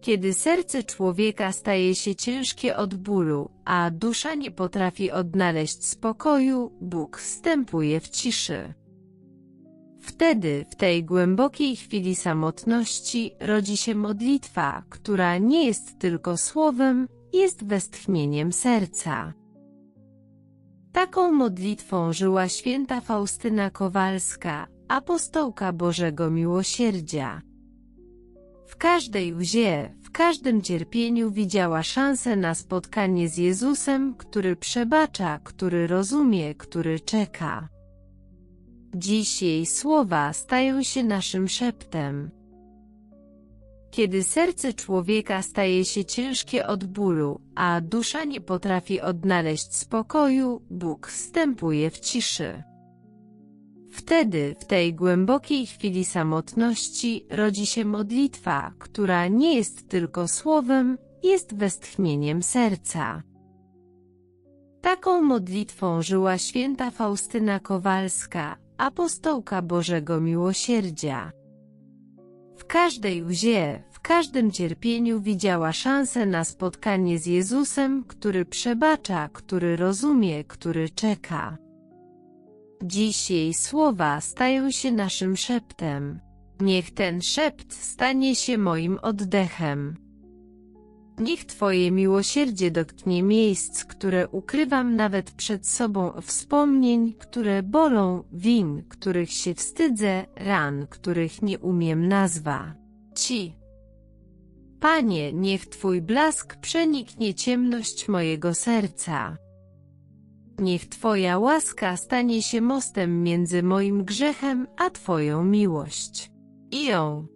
Kiedy serce człowieka staje się ciężkie od bólu, a dusza nie potrafi odnaleźć spokoju, Bóg wstępuje w ciszy. Wtedy, w tej głębokiej chwili samotności, rodzi się modlitwa, która nie jest tylko słowem, jest westchnieniem serca. Taką modlitwą żyła święta Faustyna Kowalska, apostołka Bożego Miłosierdzia. W każdej łzie, w każdym cierpieniu widziała szansę na spotkanie z Jezusem, który przebacza, który rozumie, który czeka. Dziś jej słowa stają się naszym szeptem. Kiedy serce człowieka staje się ciężkie od bólu, a dusza nie potrafi odnaleźć spokoju, Bóg wstępuje w ciszy. Wtedy, w tej głębokiej chwili samotności, rodzi się modlitwa, która nie jest tylko słowem, jest westchnieniem serca. Taką modlitwą żyła święta Faustyna Kowalska, apostołka Bożego Miłosierdzia. W każdej łzie, w każdym cierpieniu widziała szansę na spotkanie z Jezusem, który przebacza, który rozumie, który czeka. Dziś jej słowa stają się naszym szeptem. Niech ten szept stanie się moim oddechem. Niech Twoje miłosierdzie dotknie miejsc, które ukrywam nawet przed sobą, wspomnień, które bolą, win, których się wstydzę, ran, których nie umiem nazwa. Ci. Panie, niech Twój blask przeniknie ciemność mojego serca. Niech Twoja łaska stanie się mostem między moim grzechem a Twoją miłość. I ją.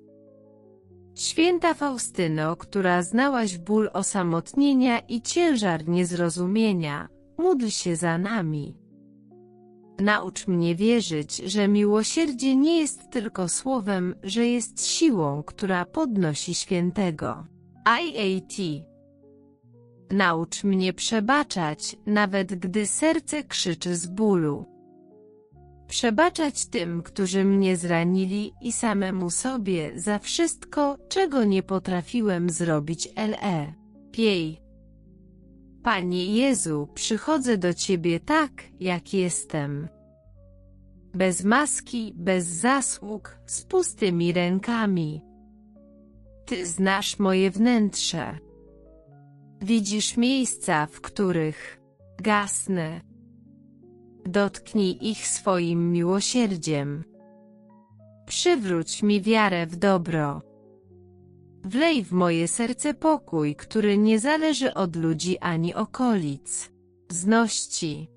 Święta Faustyno, która znałaś ból osamotnienia i ciężar niezrozumienia, módl się za nami. Naucz mnie wierzyć, że miłosierdzie nie jest tylko słowem, że jest siłą, która podnosi świętego. IAT Naucz mnie przebaczać, nawet gdy serce krzyczy z bólu. Przebaczać tym, którzy mnie zranili i samemu sobie za wszystko, czego nie potrafiłem zrobić LE. Piej. Panie Jezu, przychodzę do Ciebie tak, jak jestem. Bez maski, bez zasług, z pustymi rękami. Ty znasz moje wnętrze. Widzisz miejsca, w których gasnę. Dotknij ich swoim miłosierdziem. Przywróć mi wiarę w dobro. Wlej w moje serce pokój, który nie zależy od ludzi ani okolic. Zności.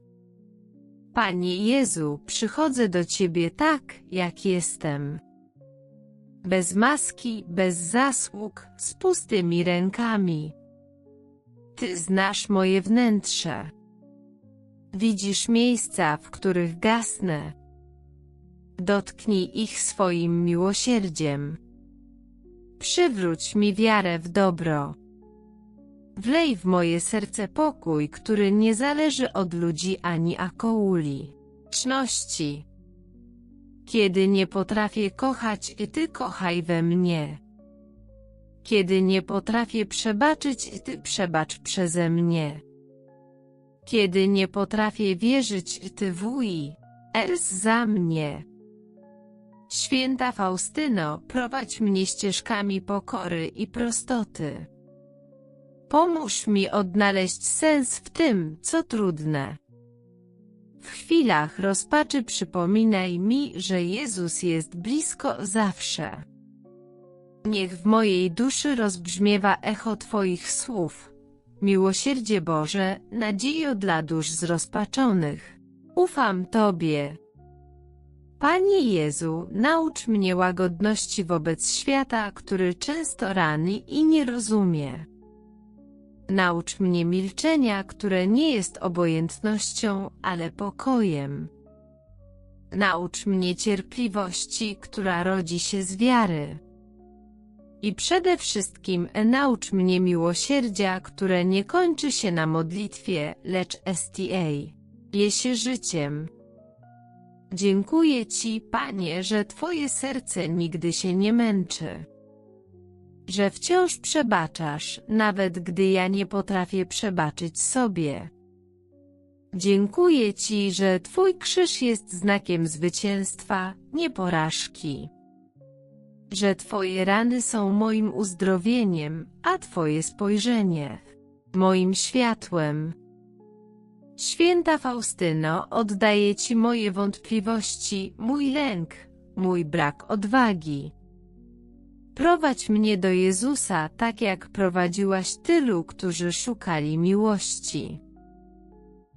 Panie Jezu, przychodzę do Ciebie tak, jak jestem. Bez maski, bez zasług, z pustymi rękami. Ty znasz moje wnętrze. Widzisz miejsca, w których gasnę. Dotknij ich swoim miłosierdziem. Przywróć mi wiarę w dobro. Wlej w moje serce pokój, który nie zależy od ludzi ani akouli. Czności. Kiedy nie potrafię kochać, Ty kochaj we mnie. Kiedy nie potrafię przebaczyć, Ty przebacz przeze mnie. Kiedy nie potrafię wierzyć, Ty wuj, els za mnie. Święta Faustyno, prowadź mnie ścieżkami pokory i prostoty. Pomóż mi odnaleźć sens w tym, co trudne. W chwilach rozpaczy przypominaj mi, że Jezus jest blisko zawsze. Niech w mojej duszy rozbrzmiewa echo Twoich słów. Miłosierdzie Boże, nadziejo dla dusz zrozpaczonych. Ufam Tobie. Panie Jezu, naucz mnie łagodności wobec świata, który często rani i nie rozumie. Naucz mnie milczenia, które nie jest obojętnością, ale pokojem. Naucz mnie cierpliwości, która rodzi się z wiary. I przede wszystkim naucz mnie miłosierdzia, które nie kończy się na modlitwie, lecz STA. Je się życiem. Dziękuję Ci, Panie, że Twoje serce nigdy się nie męczy. że wciąż przebaczasz, nawet gdy ja nie potrafię przebaczyć sobie. Dziękuję Ci, że Twój krzyż jest znakiem zwycięstwa, nie porażki. Że Twoje rany są moim uzdrowieniem, a Twoje spojrzenie moim światłem. Święta Faustyno, oddaję Ci moje wątpliwości, mój lęk, mój brak odwagi. Prowadź mnie do Jezusa, tak jak prowadziłaś tylu, którzy szukali miłości.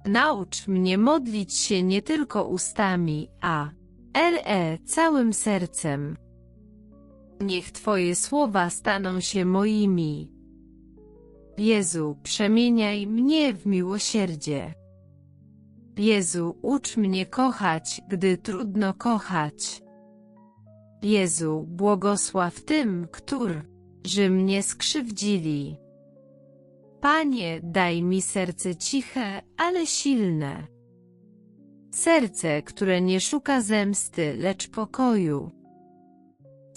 Naucz mnie modlić się nie tylko ustami, a le całym sercem. Niech Twoje słowa staną się moimi. Jezu, przemieniaj mnie w miłosierdzie. Jezu, ucz mnie kochać, gdy trudno kochać. Jezu, błogosław tym, którzy mnie skrzywdzili. Panie, daj mi serce ciche, ale silne. Serce, które nie szuka zemsty, lecz pokoju.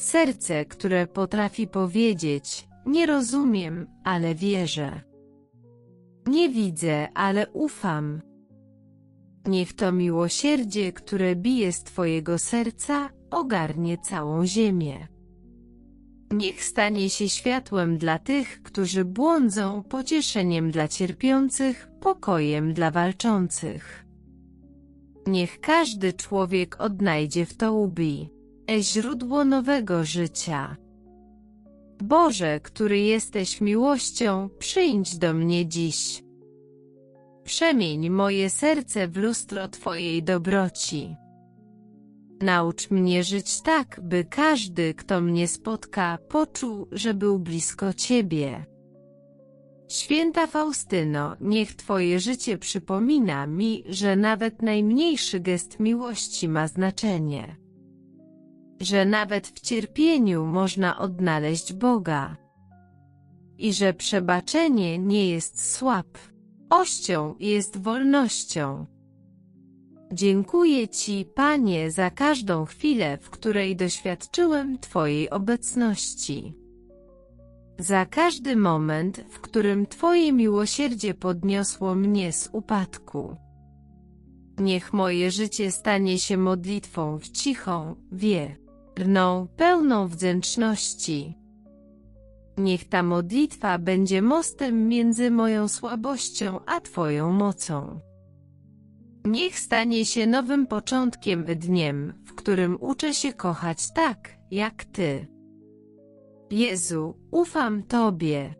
Serce, które potrafi powiedzieć, nie rozumiem, ale wierzę. Nie widzę, ale ufam. Niech to miłosierdzie, które bije z Twojego serca, ogarnie całą ziemię. Niech stanie się światłem dla tych, którzy błądzą, pocieszeniem dla cierpiących, pokojem dla walczących. Niech każdy człowiek odnajdzie w to ubi, źródło nowego życia. Boże, który jesteś miłością, przyjdź do mnie dziś. Przemień moje serce w lustro Twojej dobroci. Naucz mnie żyć tak, by każdy, kto mnie spotka, poczuł, że był blisko Ciebie. Święta Faustyno, niech Twoje życie przypomina mi, że nawet najmniejszy gest miłości ma znaczenie. Że nawet w cierpieniu można odnaleźć Boga. I że przebaczenie nie jest słab. Ością jest wolnością. Dziękuję Ci, Panie, za każdą chwilę, w której doświadczyłem Twojej obecności. Za każdy moment, w którym Twoje miłosierdzie podniosło mnie z upadku. Niech moje życie stanie się modlitwą w cichą, wierną, pełną wdzięczności. Niech ta modlitwa będzie mostem między moją słabością a Twoją mocą. Niech stanie się nowym początkiem dniem, w którym uczę się kochać tak, jak Ty. Jezu, ufam Tobie.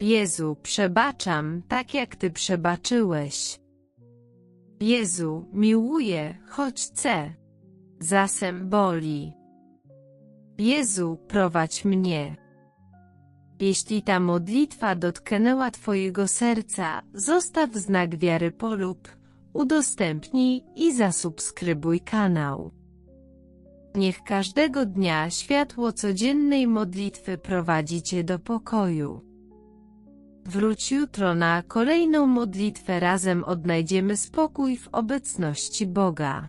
Jezu, przebaczam tak jak Ty przebaczyłeś. Jezu, miłuję, choć chcę. Zasem boli. Jezu, prowadź mnie. Jeśli ta modlitwa dotknęła Twojego serca, zostaw znak wiary polub, udostępnij i zasubskrybuj kanał. Niech każdego dnia światło codziennej modlitwy prowadzi Cię do pokoju. Wróć jutro na kolejną modlitwę razem odnajdziemy spokój w obecności Boga.